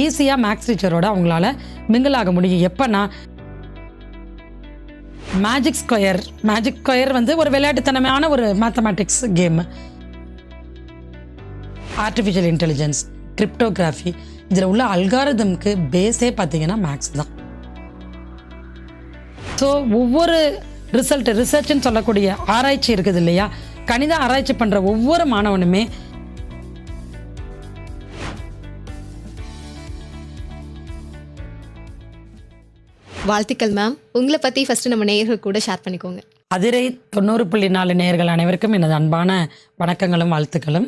ஈஸியாக மேக்ஸ் டீச்சரோட அவங்களால மிங்கிள் ஆக முடியும். எப்போனா மேஜிக் ஸ்கொயர் மேஜிக் ஸ்கொயர் வந்து ஒரு விளையாட்டுத்தனமான ஒரு mathematics game artificial intelligence cryptography இதில் உள்ள அல்காரதம்க்கு பேஸே பார்த்தீங்கன்னா மேக்ஸ் தான். ஸோ ஒவ்வொரு ரிசல்ட் ரிசர்ச்னு சொல்லக்கூடிய ஆராய்ச்சி இருக்குது இல்லையா? கணித ஆராய்ச்சி பண்ணுற ஒவ்வொரு மாணவனுமே வாழ்த்துக்கள் மேம் உங்களை பற்றி ஃபஸ்ட்டு நம்ம நேயர்கள் கூட ஷேர் பண்ணிக்கோங்க. அதிரை தொண்ணூறு புள்ளி நாலு நேயர்கள் அனைவருக்கும் எனது அன்பான வணக்கங்களும் வாழ்த்துக்களும்.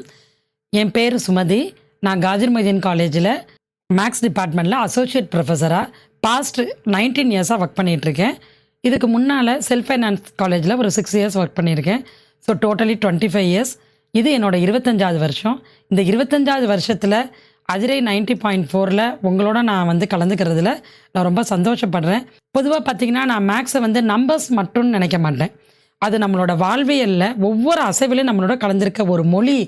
என் பேர் சுமதி. நான் காஜிர் மொய்தீன் காலேஜில் மேக்ஸ் டிபார்ட்மெண்ட்டில் அசோசியேட் ப்ரொஃபஸராக பாஸ்ட் நைன்டீன் இயர்ஸாக ஒர்க் பண்ணிகிட்ருக்கேன் இதுக்கு முன்னால் செல்ஃப் ஃபைனான்ஸ் காலேஜில் ஒரு சிக்ஸ் இயர்ஸ் ஒர்க் பண்ணியிருக்கேன் so totally twenty five years இது என்னோடய இருபத்தஞ்சாவது வருஷம். இந்த இருபத்தஞ்சாவது வருஷத்தில் அதிரை நைன்ட்டி பாயிண்ட் ஃபோரில் உங்களோட நான் வந்து கலந்துக்கிறதுல நான் ரொம்ப சந்தோஷப்படுறேன். பொதுவாக பார்த்தீங்கன்னா நான் மேக்ஸை வந்து நம்பர்ஸ் மட்டும்னு நினைக்க மாட்டேன். அது நம்மளோட வாழ்வியலில் ஒவ்வொரு அசைவிலையும் நம்மளோட கலந்திருக்க ஒரு மொழி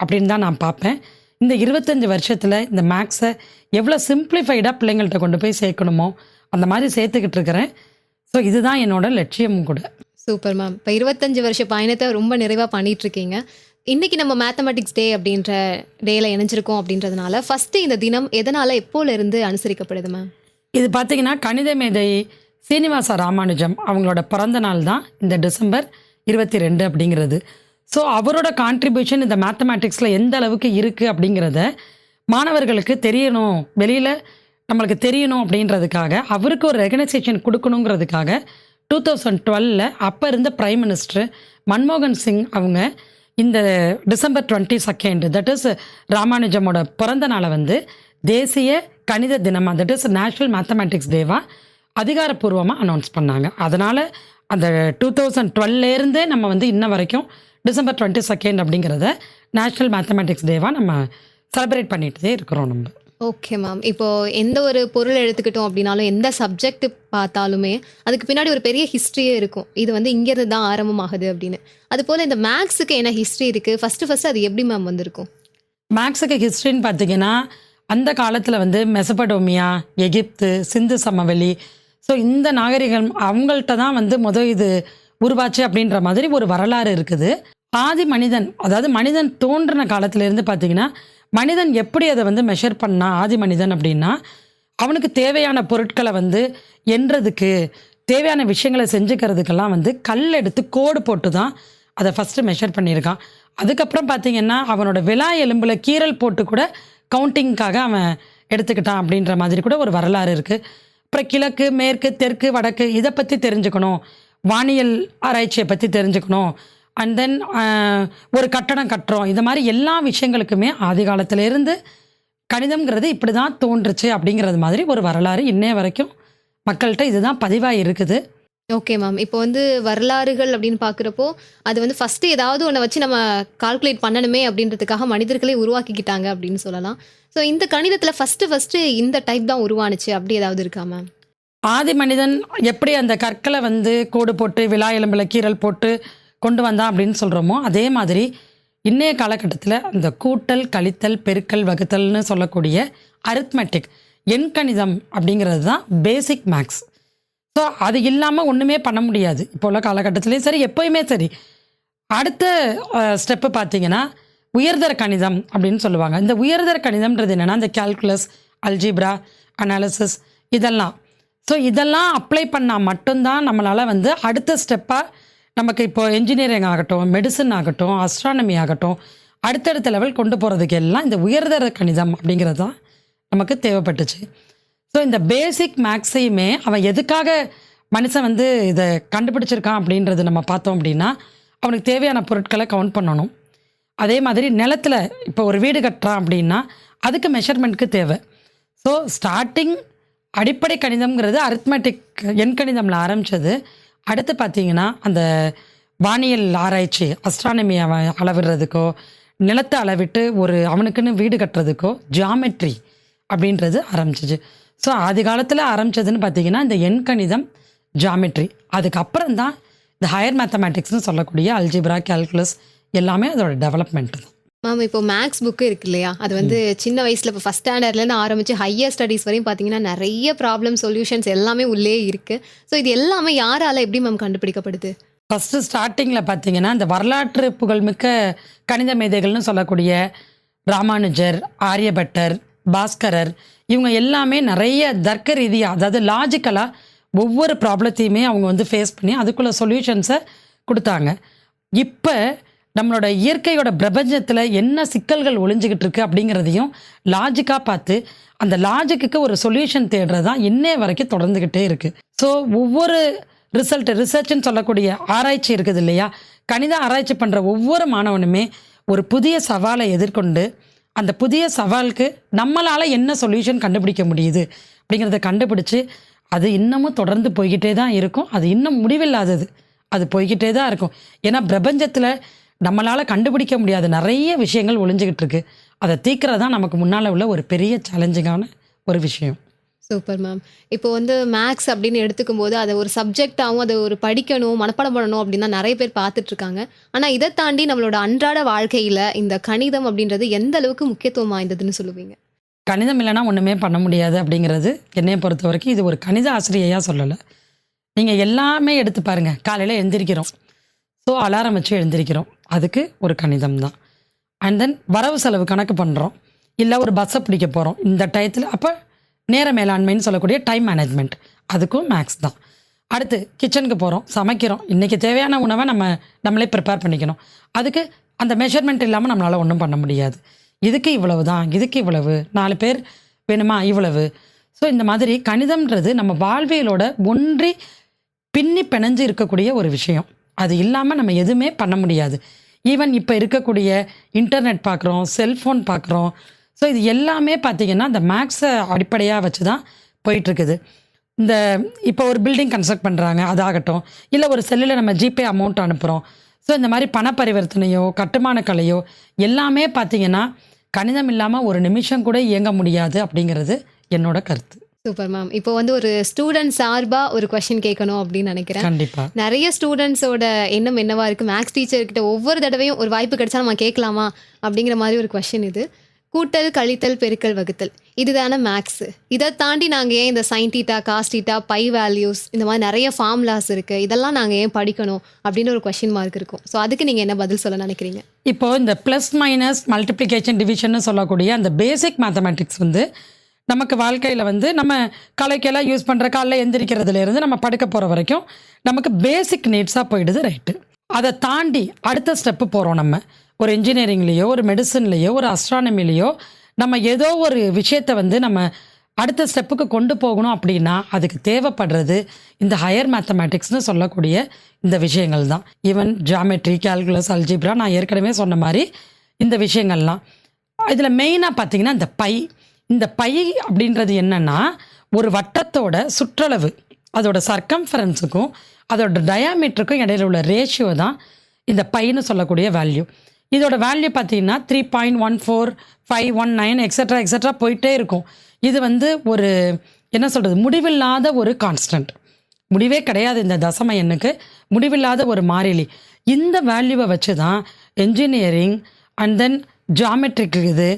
அப்படின்னு தான் நான் பார்ப்பேன். இந்த இருபத்தஞ்சி வருஷத்தில் இந்த மேக்ஸை எவ்வளோ சிம்பிளிஃபைடாக பிள்ளைங்கள்ட்ட கொண்டு போய் சேர்க்கணுமோ அந்த மாதிரி சேர்த்துக்கிட்டு இருக்கிறேன். ஸோ இதுதான் என்னோட லட்சியமும் கூட. சூப்பர் மேம் இப்போ இருபத்தஞ்சு வருஷ பயணத்தை ரொம்ப நிறைவாக பண்ணிகிட்ருக்கீங்க இன்னைக்கு நம்ம மேத்தமெட்டிக்ஸ் டே அப்படின்ற டேல இணைஞ்சிருக்கோம் அப்படின்றதுனால ஃபர்ஸ்ட் இந்த தினம் எதனால எப்போல இருந்து அனுசரிக்கப்படுது மேம் இது பார்த்தீங்கன்னா கணித மேதை சீனிவாச ராமானுஜம் அவங்களோட பிறந்த நாள் தான் இந்த டிசம்பர் இருபத்தி ரெண்டு அப்படிங்கிறது. ஸோ அவரோட கான்ட்ரிபியூஷன் இந்த மேத்தமேட்டிக்ஸில் எந்த அளவுக்கு இருக்குது அப்படிங்கிறத மாணவர்களுக்கு தெரியணும். வெளியில் நம்மளுக்கு தெரியணும் அப்படின்றதுக்காக அவருக்கு ஒரு ரெகனைசேஷன் கொடுக்கணுங்கிறதுக்காக டூ தௌசண்ட் டுவெலில் அப்போ இருந்த பிரைம் மினிஸ்டர் மன்மோகன் சிங் அவங்க இந்த December twenty second that is ராமானுஜமோட பிறந்த நாளை வந்து தேசிய கணித தினமாக தட் இஸ் நேஷ்னல் மேத்தமேட்டிக்ஸ் டேவாக அதிகாரப்பூர்வமாக அனௌன்ஸ் பண்ணாங்க. அதனால் அந்த டூ தௌசண்ட் டுவெல்லேருந்தே நம்ம வந்து இன்ன வரைக்கும் டிசம்பர் டுவெண்ட்டி செகண்ட் அப்படிங்கிறத நேஷ்னல் மேத்தமேட்டிக்ஸ் டேவாக நம்ம செலிப்ரேட் பண்ணிகிட்டே இருக்கிறோம் நம்ம. ஓகே மேம் இப்போ எந்த ஒரு பொருள் எடுத்துக்கிட்டோம் அப்படின்னாலும் எந்த சப்ஜெக்ட் பார்த்தாலுமே அதுக்கு பின்னாடி ஒரு பெரிய ஹிஸ்ட்ரியே இருக்கும். இது வந்து இங்கேருந்து தான் ஆரம்பமாகுது அப்படின்னு. அது போல் இந்த மேக்ஸுக்கு என்ன ஹிஸ்ட்ரி இருக்குது ஃபஸ்ட்டு ஃபஸ்ட்டு அது எப்படி மேம் வந்திருக்கும்? மேக்ஸுக்கு ஹிஸ்ட்ரின்னு பார்த்தீங்கன்னா அந்த காலத்தில் வந்து மெசபடோமியா எகிப்து சிந்து சமவெளி. ஸோ இந்த நாகரிகம் அவங்கள்ட்ட தான் வந்து முத இது உருவாச்சு அப்படின்ற மாதிரி ஒரு வரலாறு இருக்குது. ஆதி மனிதன் அதாவது மனிதன் தோன்றின காலத்திலேருந்து பார்த்தீங்கன்னா மனிதன் எப்படி அதை வந்து மெஷர் பண்ணா ஆதி மனிதன் அப்படின்னா அவனுக்கு தேவையான பொருட்களை வந்து எண்றதுக்கு தேவையான விஷயங்களை செஞ்சுக்கிறதுக்கெல்லாம் வந்து கல் எடுத்து கோடு போட்டு தான் அதை ஃபஸ்ட்டு மெஷர் பண்ணியிருக்கான். அதுக்கப்புறம் பார்த்தீங்கன்னா அவனோட விழா எலும்பில் கீறல் போட்டு கூட கவுண்டிங்க்காக அவன் எடுத்துக்கிட்டான் அப்படின்ற மாதிரி கூட ஒரு வரலாறு இருக்குது அப்புறம் கிழக்கு மேற்கு தெற்கு வடக்கு இதை பற்றி தெரிஞ்சுக்கணும். வானியல் ஆராய்ச்சியை பற்றி தெரிஞ்சுக்கணும். அண்ட் தென் ஒரு கட்டடம் கட்டுறோம். இந்த மாதிரி எல்லா விஷயங்களுக்குமே ஆதி காலத்துல இருந்து கணிதம்ங்கிறது இப்படி தான் தோன்றுச்சு அப்படிங்கிறது மாதிரி ஒரு வரலாறு இன்னைய வரைக்கும் மக்கள்கிட்ட இதுதான் பதிவாக இருக்குது. ஓகே மேம் இப்போ வந்து வரலாறுகள் அப்படின்னு பார்க்குறப்போ அது வந்து ஃபஸ்ட்டு ஏதாவது ஒன்றை வச்சு நம்ம கால்குலேட் பண்ணணுமே அப்படின்றதுக்காக மனிதர்களே உருவாக்கிக்கிட்டாங்க அப்படின்னு சொல்லலாம். ஸோ இந்த கணிதத்தில் ஃபஸ்ட்டு ஃபஸ்ட்டு இந்த டைப் தான் உருவானுச்சு. அப்படி ஏதாவது இருக்கா மேம் ஆதி மனிதன் எப்படி அந்த கற்களை வந்து கோடு போட்டு விழா எலும்பில் கீறல் போட்டு கொண்டு வந்தான் அப்படின்னு சொல்கிறோமோ அதே மாதிரி இன்றைய காலகட்டத்தில் இந்த கூட்டல் கழித்தல் பெருக்கல் வகுத்தல்னு சொல்லக்கூடிய அரித்மெட்டிக் எண்கணிதம் அப்படிங்கிறது தான் பேசிக் மேக்ஸ் ஸோ அது இல்லாமல் ஒன்றுமே பண்ண முடியாது. இப்போ உள்ள காலகட்டத்திலையும் சரி எப்போயுமே சரி. அடுத்த ஸ்டெப்பு பார்த்தீங்கன்னா உயர்தர கணிதம் அப்படின்னு சொல்லுவாங்க. இந்த உயர்தர கணிதம்ன்றது என்னென்னா இந்த கால்குலஸ் அல்ஜிப்ரா அனாலிசிஸ் இதெல்லாம். ஸோ இதெல்லாம் அப்ளை பண்ணால் மட்டும்தான் நம்மளால் வந்து அடுத்த ஸ்டெப்பாக நமக்கு இப்போ என்ஜினியரிங் ஆகட்டும் மெடிசன் ஆகட்டும் அஸ்ட்ரானமி ஆகட்டும் அடுத்தடுத்த லெவல் கொண்டு போகிறதுக்கு எல்லாம் இந்த உயர்தர கணிதம் அப்படிங்கிறது தான் நமக்கு தேவைப்பட்டுச்சு. ஸோ இந்த பேசிக் மேக்ஸையுமே அவன் எதுக்காக மனுஷன் வந்து இதை கண்டுபிடிச்சிருக்கான் அப்படின்றது நம்ம பார்த்தோம் அப்படின்னா அவனுக்கு தேவையான பொருட்களை கவுண்ட் பண்ணணும். அதே மாதிரி நிலத்தில் இப்போ ஒரு வீடு கட்டுறான் அப்படின்னா அதுக்கு மெஷர்மெண்ட்க்கு தேவை. ஸோ ஸ்டார்டிங் அடிப்படை கணிதம்ங்கிறது அரித்மெட்டிக் எண்கணிதமில் ஆரம்பித்தது அடுத்து பார்த்தீங்கன்னா அந்த வானியல் ஆராய்ச்சி அஸ்ட்ரானமியை அளவிடுறதுக்கோ நிலத்தை அளவிட்டு ஒரு அவனுக்குன்னு வீடு கட்டுறதுக்கோ ஜியாமெட்ரி அப்படின்றது ஆரம்பிச்சிச்சு. ஸோ ஆதி காலத்தில் ஆரம்பிச்சதுன்னு பார்த்தீங்கன்னா இந்த எண்கணிதம் ஜாமெட்ரி அதுக்கப்புறம் தான் இந்த ஹையர் மேத்தமேட்டிக்ஸ்னு சொல்லக்கூடிய அல்ஜிப்ரா கால்குலஸ் எல்லாமே அதோட டெவலப்மெண்ட் தான். மேம் இப்போ மேக்ஸ் புக்கு இருக்கு இல்லையா? அது வந்து சின்ன வயசுல இப்போ ஃபஸ்ட் ஸ்டாண்டர்ட்லேருந்து ஆரம்பிச்சு ஹையர் ஸ்டடீஸ் வரையும் பார்த்தீங்கன்னா நிறைய ப்ராப்ளம் சொல்யூஷன்ஸ் எல்லாமே உள்ளே இருக்கு. ஸோ இது எல்லாமே யாரால எப்படி மேம் கண்டுபிடிக்கப்படுது? ஃபஸ்ட்டு ஸ்டார்டிங்கில் பார்த்தீங்கன்னா இந்த வரலாற்று புகழ்மிக்க கணித மேதைகள்னு சொல்லக்கூடிய ராமானுஜர் ஆரியபட்டர் பாஸ்கரர் இவங்க எல்லாமே நிறைய தர்க்க ரீதியாக அதாவது லாஜிக்கலாக ஒவ்வொரு ப்ராப்ளத்தையுமே அவங்க வந்து ஃபேஸ் பண்ணி அதுக்குள்ள சொல்யூஷன்ஸை கொடுத்தாங்க. இப்போ நம்மளோட இயற்கையோட பிரபஞ்சத்தில் என்ன சிக்கல்கள் ஒளிஞ்சிக்கிட்டு இருக்கு அப்படிங்கிறதையும் லாஜிக்காக பார்த்து அந்த லாஜிக்கு ஒரு சொல்யூஷன் தேடுறது தான் இன்னைய வரைக்கும் தொடர்ந்துக்கிட்டே இருக்குது ஸோ ஒவ்வொரு ரிசல்ட் ரிசர்ச்னு சொல்லக்கூடிய ஆராய்ச்சி இருக்குது இல்லையா? கணித ஆராய்ச்சி பண்ணுற ஒவ்வொரு மாணவனுமே ஒரு புதிய சவாலை எதிர்கொண்டு அந்த புதிய சவாலுக்கு நம்மளால் என்ன சொல்யூஷன் கண்டுபிடிக்க முடியுது அப்படிங்கிறத கண்டுபிடிச்சு அது இன்னமும் தொடர்ந்து போய்கிட்டே தான் இருக்கும். அது இன்னும் முடிவில்லாதது. அது போய்கிட்டே தான் இருக்கும். ஏன்னா பிரபஞ்சத்தில் நம்மளால் கண்டுபிடிக்க முடியாத நிறைய விஷயங்கள் ஒளிஞ்சுக்கிட்டு இருக்கு. அதை தீர்க்கறது தான் நமக்கு முன்னால் உள்ள ஒரு பெரிய சேலஞ்சிங்கான ஒரு விஷயம். சூப்பர் மேம் இப்போ வந்து மேக்ஸ் அப்படின்னு எடுத்துக்கும் போது அதை ஒரு சப்ஜெக்டாகவும் அதை ஒரு படிக்கணும் மனப்பாடம் பண்ணணும் அப்படின்னு தான் நிறைய பேர் பார்த்துட்டு இருக்காங்க. ஆனால் இதை தாண்டி நம்மளோட அன்றாட வாழ்க்கையில் இந்த கணிதம் அப்படின்றது எந்த அளவுக்கு முக்கியத்துவம் வாய்ந்ததுன்னு சொல்லுவீங்க? கணிதம் இல்லைன்னா ஒன்றுமே பண்ண முடியாது அப்படிங்கிறது என்னைய பொறுத்த வரைக்கும் இது ஒரு கணித ஆசிரியையாக சொல்லலை. நீங்கள் எல்லாமே எடுத்து பாருங்கள் காலையில் எழுந்திரிக்கிறோம் ஸோ அலாரம் வச்சு எழுந்திரிக்கிறோம். அதுக்கு ஒரு கணிதம் தான். அண்ட் தென் வரவு செலவு கணக்கு பண்ணுறோம் இல்லை ஒரு பஸ்ஸை பிடிக்க போகிறோம் இந்த டயத்தில் அப்போ நேர மேலாண்மைன்னு சொல்லக்கூடிய டைம் மேனேஜ்மெண்ட் அதுக்கும் மேக்ஸ் தான். அடுத்து கிச்சனுக்கு போகிறோம் சமைக்கிறோம். இன்றைக்கி தேவையான உணவை நம்ம நம்மளே ப்ரிப்பேர் பண்ணிக்கணும். அதுக்கு அந்த மெஷர்மெண்ட் இல்லாமல் நம்மளால் ஒன்றும் பண்ண முடியாது. இதுக்கு இவ்வளவு தான். இதுக்கு இவ்வளவு. நாலு பேர் வேணுமா? இவ்வளவு. ஸோ இந்த மாதிரி கணிதம்ன்றது நம்ம வாழ்வியலோட ஒன்றி பின்னி பிணைஞ்சு இருக்கக்கூடிய ஒரு விஷயம். அது இல்லாமல் நம்ம எதுவுமே பண்ண முடியாது. ஈவன் இப்போ இருக்கக்கூடிய இன்டர்நெட் பார்க்குறோம் செல்ஃபோன் பார்க்குறோம் ஸோ இது எல்லாமே பார்த்திங்கன்னா இந்த மேக்ஸை அடிப்படையாக வச்சு தான் போயிட்டுருக்குது. இந்த இப்போ ஒரு பில்டிங் கன்ஸ்ட்ரக்ட் பண்ணுறாங்க அதாகட்டும். இல்லை ஒரு செல்லில் நம்ம ஜிபே அமௌண்ட் அனுப்புகிறோம் ஸோ இந்த மாதிரி பண பரிவர்த்தனையோ கட்டுமான கலையோ எல்லாமே பார்த்திங்கன்னா கணிதம் இல்லாமல் ஒரு நிமிஷம் கூட இயங்க முடியாது அப்படிங்கிறது என்னோட கருத்து. சூப்பர் மேம் இப்போ வந்து ஒரு ஸ்டூடெண்ட் சார்பாக ஒரு கொஷின் கேட்கணும் அப்படின்னு நினைக்கிறேன். கண்டிப்பாக நிறைய ஸ்டூடெண்ட்ஸோட எண்ணம் என்னவா இருக்கு? மேக்ஸ் டீச்சர் கிட்ட ஒவ்வொரு தடவையும் ஒரு வாய்ப்பு கிடைச்சா நம்ம கேட்கலாமா? அப்படிங்கிற மாதிரி ஒரு கொஷின் இது. கூட்டல் கழித்தல் பெருக்கல் வகுத்தல். இதுதானே மேக்ஸ் இதை தாண்டி நாங்கள் ஏன் இந்த sine theta cos theta pi values இந்த மாதிரி நிறைய ஃபார்முலாஸ் இருக்கு. இதெல்லாம் நாங்கள் ஏன் படிக்கணும்? அப்படின்னு ஒரு கொஷின் மார்க் இருக்கும். ஸோ அதுக்கு நீங்கள் என்ன பதில் சொல்ல நினைக்கிறீங்க? இப்போ இந்த ப்ளஸ் மைனஸ் மல்டிப்ளிகேஷன் டிவிஷன் சொல்லக்கூடிய அந்த பேசிக் மேத்தமேட்டிக்ஸ் வந்து நமக்கு வாழ்க்கையில் வந்து நம்ம கலைக்கெல்லாம் யூஸ் பண்ணுற காலைல எந்திரிக்கிறதுலேருந்து நம்ம படுக்க போகிற வரைக்கும் நமக்கு பேசிக் நீட்ஸாக போயிடுது ரைட்டு அதை தாண்டி அடுத்த ஸ்டெப்பு போகிறோம் நம்ம. ஒரு இன்ஜினியரிங்லேயோ ஒரு மெடிசன்லேயோ ஒரு அஸ்ட்ரானமிலேயோ நம்ம ஏதோ ஒரு விஷயத்தை வந்து நம்ம அடுத்த ஸ்டெப்புக்கு கொண்டு போகணும் அப்படின்னா அதுக்கு தேவைப்படுறது இந்த ஹையர் மேத்தமேட்டிக்ஸ்னு சொல்லக்கூடிய இந்த விஷயங்கள் தான். ஈவன் ஜாமெட்ரி கால்குலஸ் அல்ஜிப்ரா நான் ஏற்கனவே சொன்ன மாதிரி இந்த விஷயங்கள்லாம். இதில் மெயினாக பார்த்தீங்கன்னா இந்த பை. இந்த பை அப்படின்றது என்னன்னா ஒரு வட்டத்தோட சுற்றளவு அதோட சர்க்கம்ஃபரன்ஸுக்கும் அதோட டயாமீட்டருக்கும் இடையில உள்ள ரேஷியோ தான் இந்த பைன்னு சொல்லக்கூடிய வேல்யூ இதோட வேல்யூ பார்த்தீங்கன்னா three point one four five one nine extra extra போயிட்டே இருக்கும். இது வந்து ஒரு என்ன சொல்கிறது முடிவில்லாத ஒரு கான்ஸ்டன்ட் முடிவே கிடையாது இந்த தசம எண்ணுக்கு. முடிவில்லாத ஒரு மாறிலி. இந்த வேல்யூவை வச்சு தான் என்ஜினியரிங் அண்ட் தென் ஜாமெட்ரிக் இது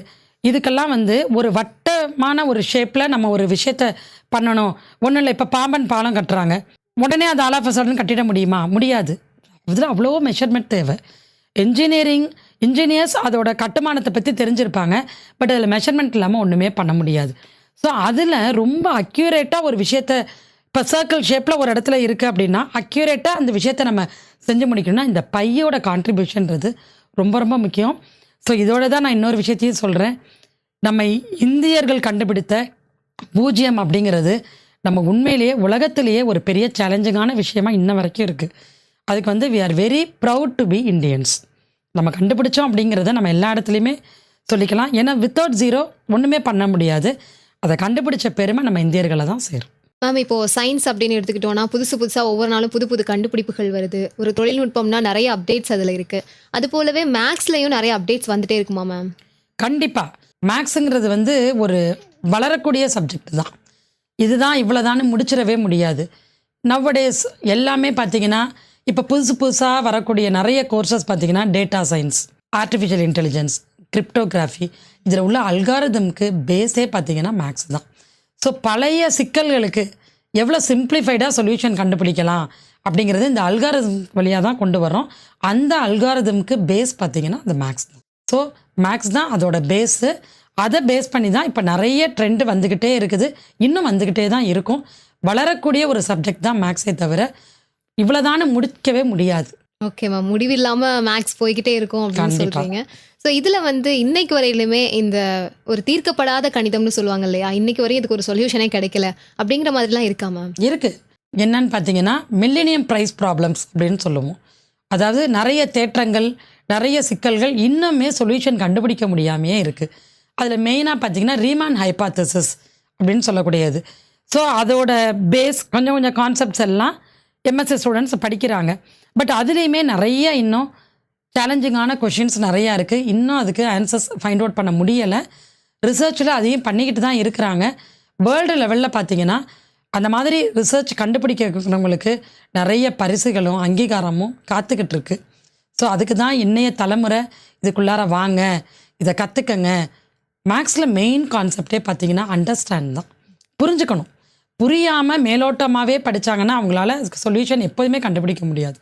இதுக்கெல்லாம் வந்து ஒரு வட்டமான ஒரு ஷேப்பில் நம்ம ஒரு விஷயத்த பண்ணணும். ஒன்றும் இல்லை இப்போ பாம்பன் பாலம் கட்டுறாங்க. உடனே அது ஆல் ஆஃப் சடன் கட்டிட முடியுமா? முடியாது. இதில் அவ்வளோ மெஷர்மெண்ட் தேவை. என்ஜினியரிங் இன்ஜினியர்ஸ் அதோட கட்டுமானத்தை பற்றி தெரிஞ்சிருப்பாங்க. பட் அதில் மெஷர்மெண்ட் இல்லாமல் ஒன்றுமே பண்ண முடியாது. ஸோ அதில் ரொம்ப அக்யூரேட்டாக ஒரு விஷயத்த இப்போ சர்க்கிள் ஷேப்பில் ஒரு இடத்துல இருக்குது அப்படின்னா அக்யூரேட்டாக அந்த விஷயத்த நம்ம செஞ்சு முடிக்கணும்னா இந்த பையோட கான்ட்ரிபியூஷன்றது ரொம்ப ரொம்ப முக்கியம். ஸோ இதோட தான் நான் இன்னொரு விஷயத்தையும் சொல்கிறேன் நம்ம இந்தியர்கள் கண்டுபிடித்த பூஜ்ஜியம் அப்படிங்கிறது நம்ம உண்மையிலேயே உலகத்திலேயே ஒரு பெரிய சேலஞ்சிங்கான விஷயமா இன்ன வரைக்கும் இருக்குது அதுக்கு வந்து we are very proud to be Indians நம்ம கண்டுபிடிச்சோம் அப்படிங்கிறத நம்ம எல்லா இடத்துலையுமே சொல்லிக்கலாம். ஏன்னா வித்தவுட் ஜீரோ ஒன்றுமே பண்ண முடியாது. அதை கண்டுபிடிச்ச பெருமை நம்ம இந்தியர்களை தான் சேரும். மேம் இப்போது சயின்ஸ் அப்படின்னு எடுத்துக்கிட்டோம்னா புதுசு புதுசாக ஒவ்வொரு நாளும் புது புது கண்டுபிடிப்புகள் வருது. ஒரு தொழில்நுட்பம்னா நிறைய அப்டேட்ஸ் அதில் இருக்குது அது போலவே மேக்ஸ்லேயும் நிறைய அப்டேட்ஸ் வந்துட்டே இருக்குமா மேம் கண்டிப்பாக மேக்ஸுங்கிறது வந்து ஒரு வளரக்கூடிய சப்ஜெக்ட் தான். இதுதான் இவ்வளோதான்னு முடிச்சிடவே முடியாது. நவ்வடேஸ் எல்லாமே பார்த்தீங்கன்னா இப்போ புதுசு புதுசாக வரக்கூடிய நிறைய கோர்சஸ் பார்த்தீங்கன்னா data science artificial intelligence cryptography இதில் உள்ள அல்காரிதம்க்கு பேஸே பார்த்தீங்கன்னா மேக்ஸ் தான். ஸோ பழைய சிக்கல்களுக்கு எவ்வளோ சிம்பிளிஃபைடாக சொல்யூஷன் கண்டுபிடிக்கலாம் அப்படிங்கிறது இந்த அல்காரிதம் வழியாக தான் கொண்டு வரோம் அந்த அல்காரிதம்க்கு பேஸ் பார்த்தீங்கன்னா அந்த மேக்ஸ் தான். ஸோ மேக்ஸ் தான் அதோட பேஸு அதை பேஸ் பண்ணி தான் இப்போ நிறைய ட்ரெண்டு வந்துக்கிட்டே இருக்குது. இன்னும் வந்துக்கிட்டே தான் இருக்கும். வளரக்கூடிய ஒரு சப்ஜெக்ட் தான் மேக்ஸே தவிர இவ்வளோதானு முடிக்கவே முடியாது. ஓகே மேம் முடிவில்லாம மேக்ஸ் போய்கிட்டே இருக்கும் அப்படின்னு. சொல்றீங்க. ஸோ இதுல வந்து இன்னைக்கு வரையிலுமே இந்த ஒரு தீர்க்கப்படாத கணிதம்னு சொல்லுவாங்க இல்லையா? இன்னைக்கு வரையும் இதுக்கு ஒரு சொல்யூஷனே கிடைக்கல. அப்படிங்கிற மாதிரிலாம் இருக்கா மேம் இருக்குது என்னன்னு பார்த்தீங்கன்னா மில்லினியம் ப்ரைஸ் ப்ராப்ளம்ஸ் அப்படின்னு சொல்லுவோம். அதாவது நிறைய தேற்றங்கள் நிறைய சிக்கல்கள் இன்னுமே சொல்யூஷன் கண்டுபிடிக்க முடியாமையே இருக்குது அதில் மெயினாக பார்த்தீங்கன்னா ரீமான் ஹைபாத்தசிஸ் அப்படின்னு சொல்லக்கூடியது. ஸோ அதோட பேஸ் கொஞ்சம் கொஞ்சம் கான்செப்ட்ஸ் எல்லாம் எம்எஸ்சி ஸ்டூடெண்ட்ஸ் படிக்கிறாங்க. பட் அதுலேயுமே நிறைய இன்னும் சேலஞ்சிங்கான கொஷின்ஸ் நிறையா இருக்குது இன்னும் அதுக்கு ஆன்சர்ஸ் ஃபைண்ட் அவுட் பண்ண முடியலை. ரிசர்ச்சில் அதையும் பண்ணிக்கிட்டு தான் இருக்கிறாங்க. வேர்ல்டு லெவலில் பார்த்தீங்கன்னா அந்த மாதிரி ரிசர்ச் கண்டுபிடிக்கிறவங்களுக்கு நிறைய பரிசுகளும் அங்கீகாரமும் காத்துக்கிட்டு இருக்கு. ஸோ அதுக்கு தான் இன்றைய தலைமுறை இதுக்குள்ளார வாங்க. இதை கற்றுக்கங்க மேக்ஸில் மெயின் கான்செப்டே பார்த்தீங்கன்னா அண்டர்ஸ்டாண்ட் தான். புரிஞ்சுக்கணும். புரியாமல் மேலோட்டமாகவே படிச்சாங்கன்னா அவங்களால சொல்யூஷன் எப்போதுமே கண்டுபிடிக்க முடியாது.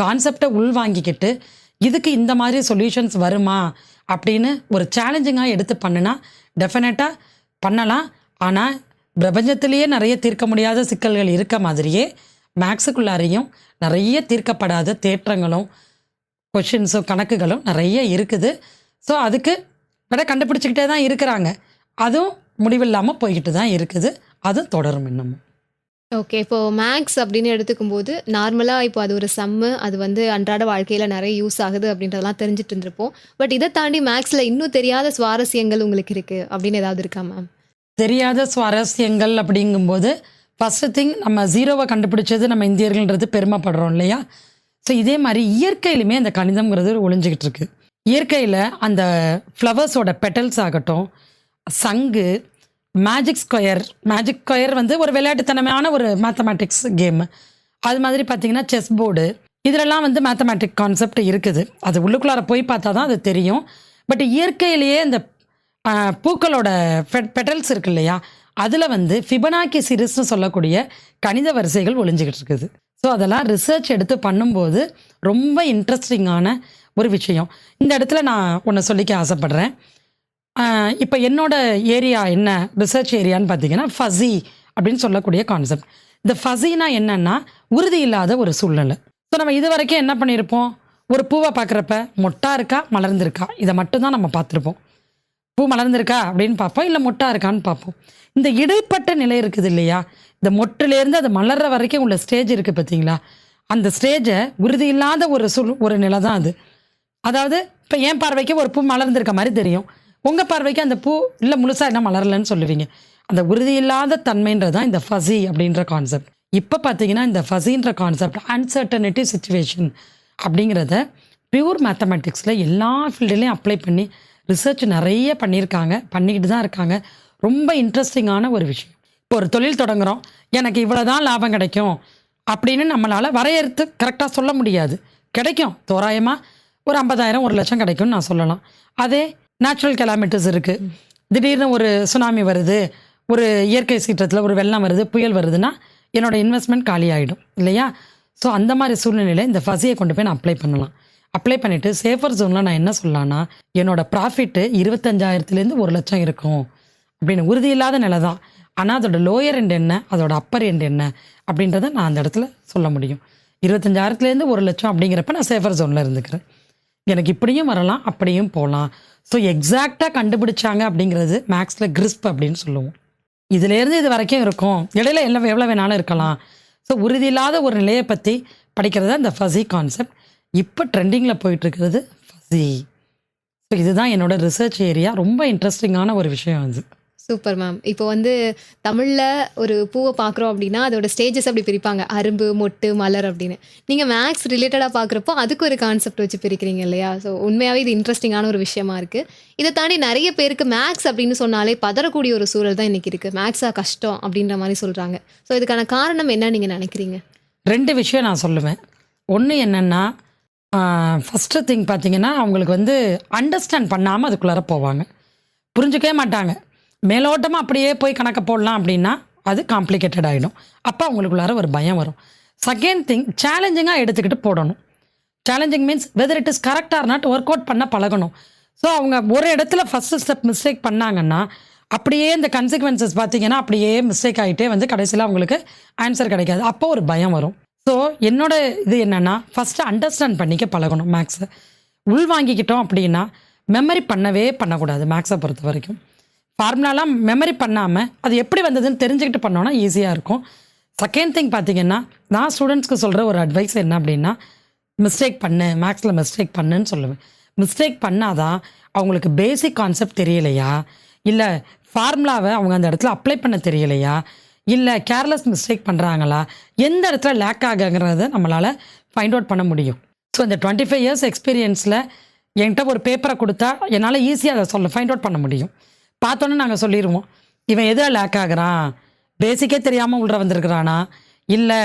கான்செப்டை உள்வாங்கிக்கிட்டு இதுக்கு இந்த மாதிரி சொல்யூஷன்ஸ் வருமா? அப்படின்னு ஒரு சேலஞ்சிங்காக எடுத்து பண்ணுனா டெஃபினட்டாக பண்ணலாம். ஆனால் பிரபஞ்சத்திலேயே நிறைய தீர்க்க முடியாத சிக்கல்கள் இருக்க மாதிரியே மேக்ஸுக்குள்ளாரையும் நிறைய தீர்க்கப்படாத தேற்றங்களும் கொஷின்ஸும் கணக்குகளும் நிறைய இருக்குது. ஸோ அதுக்கு விட கண்டுபிடிச்சிக்கிட்டே தான் இருக்கிறாங்க. அதுவும் முடிவில்லாமல் போய்கிட்டு தான் இருக்குது. அதுவும் தொடரும் இன்னமும். ஓகே இப்போ மேக்ஸ் அப்படின்னு எடுத்துக்கும் போது நார்மலாக இப்போ அது ஒரு சம்மு அது வந்து அன்றாட வாழ்க்கையில் நிறைய யூஸ் ஆகுது அப்படின்றதெல்லாம் தெரிஞ்சுட்டு இருந்திருப்போம். பட் இதை தாண்டி மேக்ஸில் இன்னும் தெரியாத சுவாரஸ்யங்கள் உங்களுக்கு இருக்குது அப்படின்னு ஏதாவது இருக்கா மேம் தெரியாத சுவாரஸ்யங்கள் அப்படிங்கும்போது ஃபஸ்ட்டு திங் நம்ம ஜீரோவை கண்டுபிடிச்சது நம்ம இந்தியர்கள்ன்றது பெருமைப்படுறோம் இல்லையா? ஸோ இதே மாதிரி இயற்கையிலுமே அந்த கணிதம்ங்கிறது ஒளிஞ்சிக்கிட்டு இருக்கு. இயற்கையில் அந்த ஃப்ளவர்ஸோட பெட்டல்ஸ் ஆகட்டும் சங்கு மேஜிக் ஸ்கொயர் மேஜிக் ஸ்கொயர் வந்து ஒரு விளையாட்டுத்தனமான ஒரு மேத்தமேட்டிக்ஸ் கேம் அது மாதிரி பார்த்தீங்கன்னா செஸ் போர்டு இதிலெல்லாம் வந்து மேத்தமேட்டிக் கான்செப்ட் இருக்குது. அது உள்ளுக்குள்ளார போய் பார்த்தா தான் அது தெரியும். பட் இயற்கையிலேயே இந்த பூக்களோட பெட்டல்ஸ் இருக்கு இல்லையா? அதில் வந்து ஃபிபனாக்கி சிரிஸ்னு சொல்லக்கூடிய கணித வரிசைகள் ஒளிஞ்சிக்கிட்டு இருக்குது. ஸோ அதெல்லாம் ரிசர்ச் எடுத்து பண்ணும்போது ரொம்ப இன்ட்ரெஸ்டிங்கான ஒரு விஷயம். இந்த இடத்துல நான் ஒன்று சொல்லிக்க ஆசைப்பட்றேன். இப்போ என்னோட ஏரியா என்ன? ரிசர்ச் ஏரியான்னு பார்த்தீங்கன்னா ஃபஸி அப்படின்னு சொல்லக்கூடிய கான்செப்ட் இந்த ஃபஸினா என்னன்னா உறுதி இல்லாத ஒரு சூழ்நிலை. ஸோ நம்ம இது வரைக்கும் என்ன பண்ணியிருப்போம் ஒரு பூவை பார்க்குறப்ப மொட்டா இருக்கா மலர்ந்திருக்கா? இதை மட்டும்தான் நம்ம பார்த்துருப்போம். பூ மலர்ந்திருக்கா அப்படின்னு பார்ப்போம் இல்லை மொட்டா இருக்கான்னு பார்ப்போம். இந்த இடைப்பட்ட நிலை இருக்குது இல்லையா? இந்த மொட்டிலேருந்து அது மலர்ற வரைக்கும் உள்ள ஸ்டேஜ் இருக்குது பார்த்தீங்களா அந்த ஸ்டேஜை உறுதி இல்லாத ஒரு சூழ் ஒரு நிலை தான் அது. அதாவது இப்போ என் பார்வைக்கு ஒரு பூ மலர்ந்திருக்க மாதிரி தெரியும். உங்கள் பார்வைக்கு அந்த பூ இல்லை முழுசாக என்ன மலரலன்னு சொல்லுவீங்க. அந்த உறுதியில்லாத தன்மைன்றது தான் இந்த ஃபசி அப்படின்ற கான்செப்ட் இப்போ பார்த்தீங்கன்னா இந்த ஃபசின்ற கான்செப்ட் அன்சர்டனிட்டி சுச்சுவேஷன் அப்படிங்கிறத பியூர் மேத்தமெட்டிக்ஸில் எல்லா ஃபீல்டுலேயும் அப்ளை பண்ணி ரிசர்ச் நிறைய பண்ணியிருக்காங்க பண்ணிக்கிட்டு தான் இருக்காங்க. ரொம்ப இன்ட்ரெஸ்டிங்கான ஒரு விஷயம். இப்போ ஒரு தொழில் தொடங்குகிறோம் எனக்கு இவ்வளோ தான் லாபம் கிடைக்கும் அப்படின்னு நம்மளால் வரையறுத்து கரெக்டாக சொல்ல முடியாது. கிடைக்கும். தோராயமாக ஒரு ஐம்பதாயிரம் ஒரு லட்சம் கிடைக்கும்னு நான் சொல்லலாம். அதே நேச்சுரல் கெலாமிட்டிஸ் இருக்குது திடீர்னு ஒரு சுனாமி வருது ஒரு இயற்கை சீற்றத்தில் ஒரு வெள்ளம் வருது புயல் வருதுன்னா என்னோடய இன்வெஸ்ட்மெண்ட் காலி ஆகிடும் இல்லையா? ஸோ அந்த மாதிரி சூழ்நிலையில் இந்த ஃபசியை கொண்டு போய் நான் அப்ளை பண்ணலாம். அப்ளை பண்ணிவிட்டு சேஃபர் ஜோனில் நான் என்ன சொல்லலாம்னா என்னோடய ப்ராஃபிட்டு இருபத்தஞ்சாயிரத்துலேருந்து ஒரு லட்சம் இருக்கும் அப்படின்னு. உறுதி இல்லாத நிலை தான். ஆனால் அதோட லோயர் எண்ட் என்ன அதோட அப்பர் எண்ட் என்ன அப்படின்றத நான் அந்த இடத்துல சொல்ல முடியும். இருபத்தஞ்சாயிரத்துலேருந்து ஒரு லட்சம் அப்படிங்கிறப்ப நான் சேஃபர் ஜோனில் இருந்துக்கிறேன். எனக்கு இப்படியும் வரலாம் அப்படியும் போகலாம். ஸோ எக்ஸாக்டாக கண்டுபிடிச்சாங்க அப்படிங்கிறது மேக்ஸில் கிறிஸ்ப் அப்படின்னு சொல்லுவோம். இதுலேருந்து இது வரைக்கும் இருக்கும். இடையில எல்லாம் எவ்வளோ வேணாலும் இருக்கலாம். ஸோ உறுதி இல்லாத ஒரு நிலையை பற்றி படிக்கிறது இந்த ஃபஸி கான்செப்ட் இப்போ ட்ரெண்டிங்கில் போயிட்டுருக்கிறது ஃபசி ஃபஸி ஸோ இதுதான் என்னோடய ரிசர்ச் ஏரியா ரொம்ப இன்ட்ரெஸ்டிங்கான ஒரு விஷயம் அது. Super ma'am. இப்போ வந்து தமிழில் ஒரு பூவை பார்க்குறோம் அப்படின்னா அதோட ஸ்டேஜஸ் அப்படி பிரிப்பாங்க. அரும்பு மொட்டு மலர் அப்படின்னு. நீங்கள் மேக்ஸ் ரிலேட்டடாக பார்க்குறப்போ அதுக்கு ஒரு கான்செப்ட் வச்சு பிரிக்கிறீங்க இல்லையா? ஸோ உண்மையாகவே இது இன்ட்ரெஸ்டிங்கான ஒரு விஷயமா இருக்குது இதை தாண்டி நிறைய பேருக்கு மேக்ஸ் அப்படின்னு சொன்னாலே பதறக்கூடிய ஒரு சூழல் தான் இன்றைக்கி இருக்குது மேக்ஸாக கஷ்டம் அப்படின்ற மாதிரி சொல்கிறாங்க ஸோ இதுக்கான காரணம் என்ன நீங்கள் நினைக்கிறீங்க? ரெண்டு விஷயம் நான் சொல்லுவேன். ஒன்று என்னென்னா ஃபஸ்ட்டு திங் பார்த்தீங்கன்னா அவங்களுக்கு வந்து அண்டர்ஸ்டாண்ட் பண்ணாமல் அதுக்குள்ளார போவாங்க. புரிஞ்சுக்கவே மாட்டாங்க. மேலோட்டமாக அப்படியே போய் கணக்கை போடலாம் அப்படின்னா அது காம்ப்ளிகேட்டட் ஆகிடும் அப்போ அவங்களுக்குள்ளார ஒரு பயம் வரும். செகண்ட் திங் சேலஞ்சிங்காக எடுத்துக்கிட்டு போடணும். Challenging means whether it is correct or not work out பண்ண பழகணும். ஸோ அவங்க ஒரு இடத்துல ஃபஸ்ட்டு ஸ்டெப் மிஸ்டேக் பண்ணாங்கன்னா அப்படியே இந்த கன்சிக்வன்சஸ் பார்த்தீங்கன்னா அப்படியே மிஸ்டேக் ஆகிட்டே வந்து கடைசியில் அவங்களுக்கு ஆன்சர் கிடைக்காது. அப்போ ஒரு பயம் வரும். ஸோ என்னோட இது என்னென்னா ஃபஸ்ட்டு அண்டர்ஸ்டாண்ட் பண்ணிக்க பழகணும் மேக்ஸை உள் வாங்கிக்கிட்டோம் அப்படின்னா மெமரி பண்ணவே பண்ணக்கூடாது மேக்ஸை பொறுத்த வரைக்கும் ஃபார்முலாலாம் மெமரி பண்ணாமல் அது எப்படி வந்ததுன்னு தெரிஞ்சுக்கிட்டு பண்ணோன்னா ஈஸியாக இருக்கும். செகண்ட் திங் பார்த்தீங்கன்னா நான் ஸ்டூடெண்ட்ஸ்க்கு சொல்கிற ஒரு அட்வைஸ் என்ன அப்படின்னா மிஸ்டேக் பண்ணு மேக்ஸில் மிஸ்டேக் பண்ணுன்னு சொல்லுவேன். மிஸ்டேக் பண்ணாதான் அவங்களுக்கு பேசிக் கான்செப்ட் தெரியலையா? இல்லை ஃபார்முலாவை அவங்க அந்த இடத்துல அப்ளை பண்ண தெரியலையா? இல்லை கேர்லெஸ் மிஸ்டேக் பண்ணுறாங்களா எந்த இடத்துல லேக் ஆகுங்கிறத நம்மளால் ஃபைண்ட் அவுட் பண்ண முடியும். ஸோ இந்த டுவெண்ட்டி ஃபைவ் இயர்ஸ் எக்ஸ்பீரியன்ஸில் என்கிட்ட ஒரு பேப்பரை கொடுத்தா என்னால் ஈஸியாக அதை சொல்ல ஃபைண்ட் அவுட் பண்ண முடியும். பார்த்தோன்னே நாங்கள் சொல்லிடுவோம் இவன் எதில் லேக் ஆகுறான்? பேசிக்கே தெரியாமல் உள்ள வந்திருக்கிறானா? இல்லை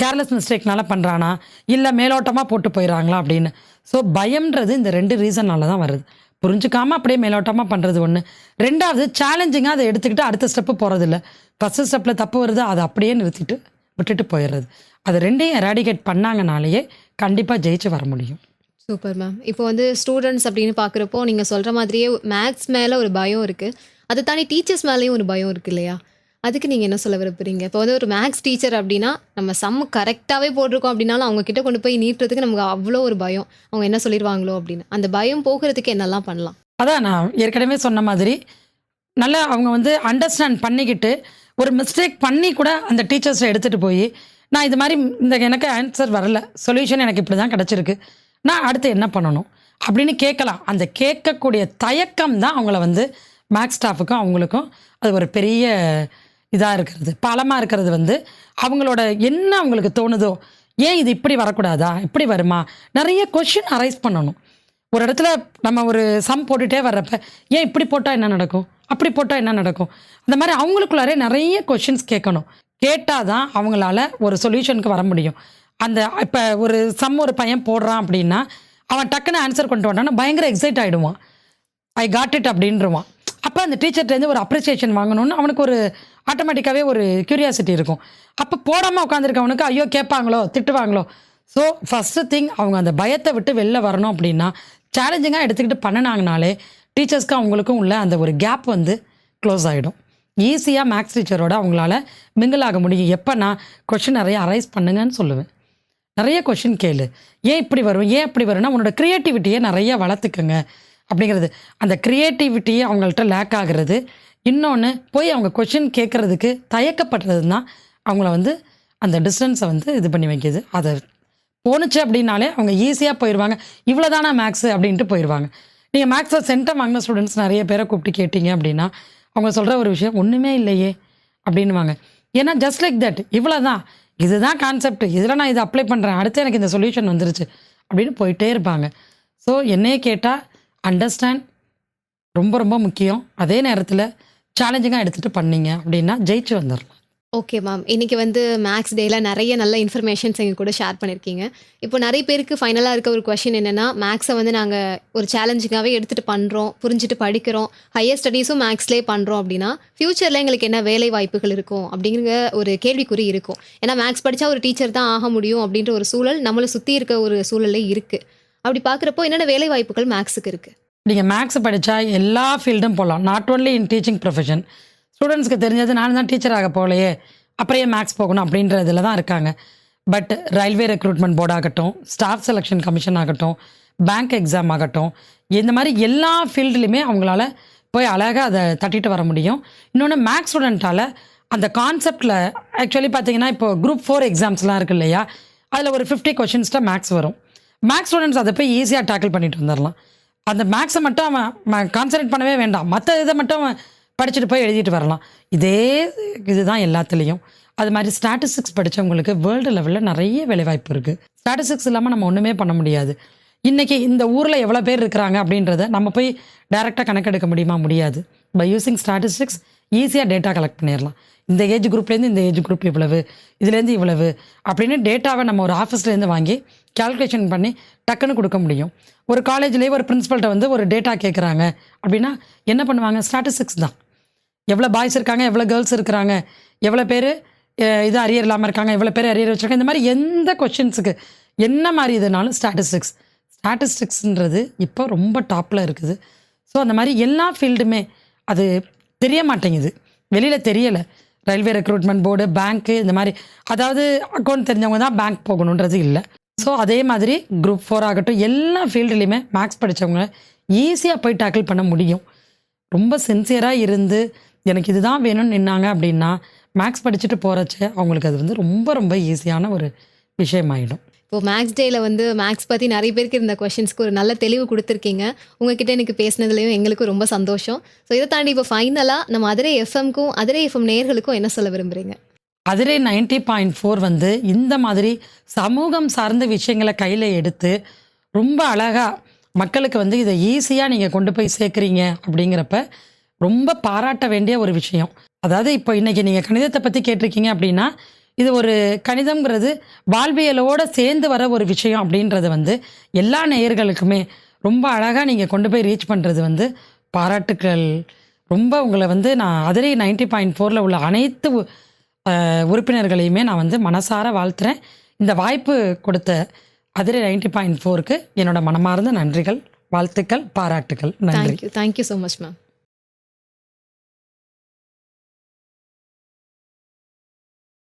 கேர்லெஸ் மிஸ்டேக்னால பண்ணுறானா இல்லை மேலோட்டமாக போட்டு போயிடறாங்களா அப்படின்னு. ஸோ பயம்ன்றது இந்த ரெண்டு ரீசனால தான் வருது. புரிஞ்சுக்காமல் அப்படியே மேலோட்டமாக பண்ணுறது ஒன்று ரெண்டாவது சேலஞ்சிங்காக அதை எடுத்துக்கிட்டு அடுத்த ஸ்டெப்பு போகிறதில்ல ஃபஸ்ட்டு ஸ்டெப்பில் தப்பு வருது அதை அப்படியே நிறுத்திட்டு விட்டுட்டு போயிடுறது. அது ரெண்டையும் எராடிகேட் பண்ணாங்கனாலேயே கண்டிப்பாக ஜெயிச்சு வர முடியும். சூப்பர் மேம் இப்போ வந்து ஸ்டூடெண்ட்ஸ் அப்படின்னு பார்க்குறப்போ நீங்கள் சொல்கிற மாதிரியே மேக்ஸ் மேலே ஒரு பயம் இருக்குது அதை தாண்டி டீச்சர்ஸ் மேலேயும் ஒரு பயம் இருக்கு இல்லையா? அதுக்கு நீங்கள் என்ன சொல்ல விரும்புறீங்க? இப்போ வந்து ஒரு மேக்ஸ் டீச்சர் அப்படின்னா நம்ம சம் கரெக்டாகவே போட்டிருக்கோம் அப்படின்னாலும் அவங்க கிட்ட கொண்டு போய் நீட்டுறதுக்கு நமக்கு அவ்வளோ ஒரு பயம். அவங்க என்ன சொல்லிடுவாங்களோ அப்படின்னு. அந்த பயம் போகிறதுக்கு என்னெல்லாம் பண்ணலாம்? அதான் நான் ஏற்கனவே சொன்ன மாதிரி நல்லா அவங்க வந்து அண்டர்ஸ்டாண்ட் பண்ணிக்கிட்டு ஒரு மிஸ்டேக் பண்ணி கூட அந்த டீச்சர்ஸை எடுத்துகிட்டு போய் நான் இது மாதிரி இந்த எனக்கு ஆன்சர் வரல. சொல்யூஷன் எனக்கு இப்படி தான் கிடச்சிருக்கு. நான் அடுத்து என்ன பண்ணணும் அப்படின்னு கேட்கலாம். அந்த கேட்கக்கூடிய தயக்கம் தான் அவங்கள வந்து மேக்ஸ் ஸ்டாஃபுக்கும் அவங்களுக்கும் அது ஒரு பெரிய இதாக இருக்கிறது. பாலமாக இருக்கிறது வந்து அவங்களோட என்ன அவங்களுக்கு தோணுதோ ஏன் இது இப்படி வரக்கூடாதா இப்படி வருமா நிறைய கொஷின் அரைஸ் பண்ணணும். ஒரு இடத்துல நம்ம ஒரு சம் போட்டுகிட்டே வர்றப்ப ஏன் இப்படி போட்டால் என்ன நடக்கும்? அப்படி போட்டால் என்ன நடக்கும்? அந்த மாதிரி அவங்களுக்குள்ளாரே நிறைய கொஷின்ஸ் கேட்கணும். கேட்டால் தான் அவங்களால ஒரு சொல்யூஷனுக்கு வர முடியும். அந்த இப்போ ஒரு சம் ஒரு பையன் போடுறான் அப்படின்னா அவன் டக்குன்னு ஆன்சர் கொண்டு வந்தான்னா பயங்கர எக்ஸைட் ஆகிடுவான் ஐ காட் இட் அப்படின்றவான். அப்போ அந்த டீச்சர்ட்டேருந்து ஒரு அப்ரிசியேஷன் வாங்கணும்னு அவனுக்கு ஒரு ஆட்டோமேட்டிக்காகவே ஒரு க்யூரியாசிட்டி இருக்கும். அப்போ போடாமல் உட்காந்துருக்கவனுக்கு ஐயோ கேட்பாங்களோ? திட்டுவாங்களோ? ஸோ ஃபஸ்ட்டு திங் அவங்க அந்த பயத்தை விட்டு வெளில வரணும் அப்படின்னா சேலஞ்சிங்காக எடுத்துக்கிட்டு பண்ணினாங்கனாலே டீச்சர்ஸ்க்கு அவங்களுக்கும் உள்ள அந்த ஒரு கேப் வந்து க்ளோஸ் ஆகிடும் ஈஸியாக மேக்ஸ் டீச்சரோட அவங்களால மிங்கிள் ஆக முடியும். எப்போ நான் கொஷின் நிறைய அரைஸ் பண்ணுங்கன்னு சொல்லுவேன். நிறைய கொஷின் கேளு. ஏன் இப்படி வரும்? ஏன் இப்படி வரும்னா உன்னோட க்ரியேட்டிவிட்டியை நிறைய வளர்த்துக்குங்க. அப்படிங்கிறது. அந்த க்ரியேட்டிவிட்டியை அவங்கள்ட்ட லேக் ஆகிறது. இன்னொன்று போய் அவங்க கொஷின் கேட்குறதுக்கு தயக்கப்படுறது தான் அவங்கள வந்து அந்த டிஸ்டன்ஸை வந்து இது பண்ணி வைக்கிது. அதை போணுச்சு அப்படின்னாலே அவங்க ஈஸியாக போயிடுவாங்க இவ்வளோதானா மேக்ஸு அப்படின்ட்டு போயிடுவாங்க நீங்கள் மேக்ஸை சென்டம் வாங்கின ஸ்டூடெண்ட்ஸ் நிறைய பேரை கூப்பிட்டு கேட்டிங்க அப்படின்னா அவங்க சொல்கிற ஒரு விஷயம் ஒன்றுமே இல்லையே அப்படின்னுவாங்க. ஏன்னா ஜஸ்ட் லைக் தட் இவ்வளோ தான் இதுதான் கான்செப்ட் இதில் நான் இதை அப்ளை பண்ணுறேன் அடுத்து எனக்கு இந்த சொல்யூஷன் வந்துருச்சு. அப்படின்னு போயிட்டே இருப்பாங்க. ஸோ என்னையே கேட்டால் அண்டர்ஸ்டாண்ட் ரொம்ப ரொம்ப முக்கியம். அதே நேரத்தில் சேலஞ்சிங்காக எடுத்துகிட்டு பண்ணிங்க அப்படின்னா ஜெயிச்சு வந்துடலாம் ஓகே மேம் இன்னைக்கு வந்து மேக்ஸ் டேல நிறைய நல்ல இன்ஃபர்மேஷன்ஸ் எங்கள் கூட ஷேர் பண்ணியிருக்கீங்க இப்போ நிறைய பேருக்கு ஃபைனலாக இருக்க ஒரு கொஷின் என்னன்னா மேக்ஸை வந்து நாங்கள் ஒரு சேலஞ்சிங்காகவே எடுத்துகிட்டு பண்ணுறோம் புரிஞ்சுட்டு படிக்கிறோம். ஹையர் ஸ்டடீஸும் மேக்ஸ்லேயே பண்ணுறோம் அப்படின்னா ஃப்யூச்சரில் எங்களுக்கு என்ன வேலை வாய்ப்புகள் இருக்கும் அப்படிங்கிற ஒரு கேள்விக்குறி இருக்கும். ஏன்னா மேக்ஸ் படித்தா ஒரு டீச்சர் தான் ஆக முடியும் அப்படின்ற ஒரு சூழல் நம்மளை சுற்றி இருக்க ஒரு சூழலே இருக்குது அப்படி பார்க்குறப்போ என்னென்ன வேலை வாய்ப்புகள் மேக்ஸுக்கு இருக்குது நீங்கள் மேக்ஸ் படித்தா எல்லா ஃபீல்டும் போகலாம் not only in teaching profession ஸ்டூடெண்ட்ஸ்க்கு தெரிஞ்சது நானும் தான் டீச்சர் ஆக போகலையே. அப்புறம் ஏன் மேக்ஸ் போகணும்? அப்படின்ற இதில் தான் இருக்காங்க. பட் ரயில்வே ரெக்ரூட்மெண்ட் போர்ட் ஆகட்டும் ஸ்டாஃப் செலெக்ஷன் கமிஷன் ஆகட்டும் பேங்க் எக்ஸாம் ஆகட்டும் இந்த மாதிரி எல்லா ஃபீல்டுலையுமே அவங்களால போய் அழகாக அதை தட்டிட்டு வர முடியும். இன்னொன்று மேக்ஸ் ஸ்டூடெண்ட்டால் அந்த கான்செப்டில் ஆக்சுவலி பார்த்தீங்கன்னா இப்போ குரூப் ஃபோர் எக்ஸாம்ஸ்லாம் இருக்கு இல்லையா? அதில் ஒரு ஃபிஃப்டி கொஷின்ஸ்ட்டாக மேக்ஸ் வரும். மேக்ஸ் ஸ்டூடெண்ட்ஸ் அதை போய் ஈஸியாக டேக்கிள் பண்ணிட்டு வந்துடலாம் அந்த மேக்ஸை மட்டும் அவன் கான்சன்ட்ரேட் பண்ணவே வேண்டாம். மற்ற இதை மட்டும் அவன் படிச்சுட்டு போய் எழுதிட்டு வரலாம். இதே இதுதான் எல்லாத்துலேயும். அது மாதிரி ஸ்டாட்டிஸ்டிக்ஸ் படித்தவங்களுக்கு வேர்ல்டு லெவலில் நிறைய வேலைவாய்ப்பு இருக்குது ஸ்டாட்டிஸ்டிக்ஸ் இல்லாமல் நம்ம ஒன்றுமே பண்ண முடியாது. இன்றைக்கி இந்த ஊரில் எவ்வளோ பேர் இருக்கிறாங்க அப்படின்றத நம்ம போய் டைரெக்டாக கணக்கெடுக்க முடியுமா? முடியாது. பை யூஸிங் ஸ்டாட்டிஸ்டிக்ஸ் ஈஸியாக டேட்டா கலெக்ட் பண்ணிடலாம். இந்த ஏஜ் குரூப்லேருந்து இந்த ஏஜ் குரூப் இவ்வளவு இதுலேருந்து இவ்வளவு அப்படின்னு டேட்டாவை நம்ம ஒரு ஆஃபீஸ்லேருந்து வாங்கி கால்குலேஷன் பண்ணி டக்குன்னு கொடுக்க முடியும். ஒரு காலேஜ்லேயே ஒரு பிரின்ஸிபல்கிட்ட வந்து ஒரு டேட்டா கேட்குறாங்க அப்படின்னா என்ன பண்ணுவாங்க? ஸ்டாட்டிஸ்டிக்ஸ் தான். எவ்வளோ பாய்ஸ் இருக்காங்க எவ்வளோ கேர்ள்ஸ் இருக்கிறாங்க எவ்வளோ பேர் இது அரியர் இல்லாமல் இருக்காங்க எவ்வளோ பேர் அரியர் வச்சுருக்காங்க இந்த மாதிரி எந்த கொஷின்ஸுக்கு என்ன மாதிரி இதுனாலும் ஸ்டாட்டிஸ்டிக்ஸ் ஸ்டாட்டிஸ்டிக்ஸ்ன்றது இப்போ ரொம்ப டாப்பில் இருக்குது. ஸோ அந்த மாதிரி எல்லா ஃபீல்டுமே அது தெரிய மாட்டேங்குது. வெளியில் தெரியலை. ரயில்வே ரெக்ரூட்மெண்ட் போர்டு பேங்க்கு இந்த மாதிரி அதாவது அக்கௌண்ட் தெரிஞ்சவங்க தான் பேங்க் போகணுன்றது இல்லை. ஸோ அதே மாதிரி குரூப் ஃபோர் ஆகட்டும் எல்லா ஃபீல்டுலேயுமே மேக்ஸ் படித்தவங்க ஈஸியாக போய் டேக்கிள் பண்ண முடியும். ரொம்ப சின்சியராக இருந்து எனக்கு இதுதான் வேணும்னு நின்னாங்க அப்படின்னா மேக்ஸ் படிச்சுட்டு போகிறச்ச அவங்களுக்கு அது வந்து ரொம்ப ரொம்ப ஈஸியான ஒரு விஷயமாயிடும். இப்போ மேக்ஸ் டேல வந்து மேக்ஸ் பற்றி நிறைய பேருக்கு இருந்த கொஷின்ஸ்க்கு ஒரு நல்ல தெளிவு கொடுத்துருக்கீங்க. உங்ககிட்ட எனக்கு பேசினதுலையும் எங்களுக்கும் ரொம்ப சந்தோஷம். ஸோ இதை தாண்டி இப்போ ஃபைனலாக நம்ம அதிரை எஃப்எம்க்கும் அதிரை எஃப்எம் நேயர்களுக்கும் என்ன சொல்ல விரும்புறீங்க? அதிரே நைன்டி பாயிண்ட் ஃபோர் வந்து இந்த மாதிரி சமூகம் சார்ந்த விஷயங்களை கையில் எடுத்து ரொம்ப அழகாக மக்களுக்கு வந்து இதை ஈஸியாக நீங்கள் கொண்டு போய் சேர்க்குறீங்க அப்படிங்கிறப்ப ரொம்ப பாராட்ட வேண்டிய ஒரு விஷயம். அதாவது இப்போ இன்றைக்கி நீங்கள் கணிதத்தை பற்றி கேட்டிருக்கீங்க அப்படின்னா இது ஒரு கணிதம்ங்கிறது வாழ்வியலோடு சேர்ந்து வர ஒரு விஷயம் அப்படின்றது வந்து எல்லா நேயர்களுக்குமே ரொம்ப அழகாக நீங்கள் கொண்டு போய் ரீச் பண்ணுறது வந்து பாராட்டுக்கள். ரொம்ப உங்களை வந்து நான் அதிரை நைன்டி பாயிண்ட் ஃபோரில் உள்ள அனைத்து உறுப்பினர்களையுமே நான் வந்து மனசார வாழ்த்துறேன். இந்த வாய்ப்பு கொடுத்த அதிரை நைன்டி பாயிண்ட் ஃபோருக்கு என்னோட மனமார்ந்த நன்றிகள் வாழ்த்துக்கள் பாராட்டுக்கள். நன்றி. Thank you thank you so much ma'am